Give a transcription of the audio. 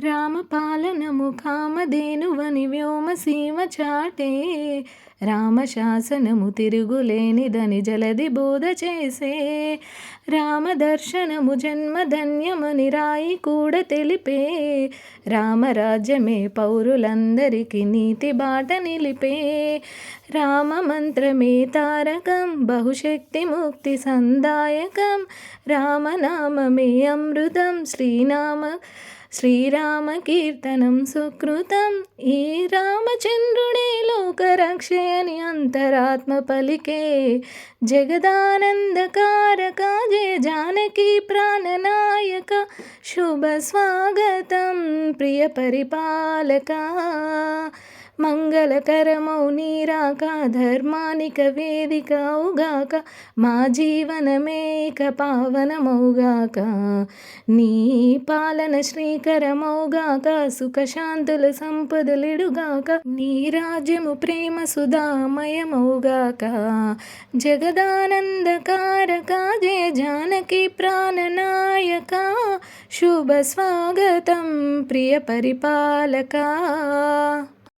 రామపాలనము కామధేనువని వ్యోమసీమ చాటే. రామశాసనము తిరుగులేనిదని జలది బోధ చేసే. రామదర్శనము జన్మధన్యమని రాయి కూడా తెలిపే. రామరాజ్యమే పౌరులందరికీ నీతి బాట నిలిపే. రామ మంత్రమే తారకం బహుశక్తి ముక్తి సందాయకం. రామనామమే అమృతం శ్రీనామ శ్రీరామ కీర్తనం సుకృతం. ఈ రామచంద్రుడే లోకరక్షయని అంతరాత్మ పలికే. జగదానందకారక జయ జానకి ప్రాణనాయక శుభ స్వాగతం ప్రియ పరిపాలక. మంగళకరమౌ నీరాక ధర్మానిక వేదిక అవుగాక మా జీవనమేక పావనమౌగాక. నీ పాలన శ్రీకరమౌగాక సుఖశాంతుల సంపదలిడుగాక నీ రాజ్యము ప్రేమ సుధామయమౌగాక. జగదానందకారక జయ జానకి ప్రాణనాయక శుభ స్వాగతం ప్రియ పరిపాలక.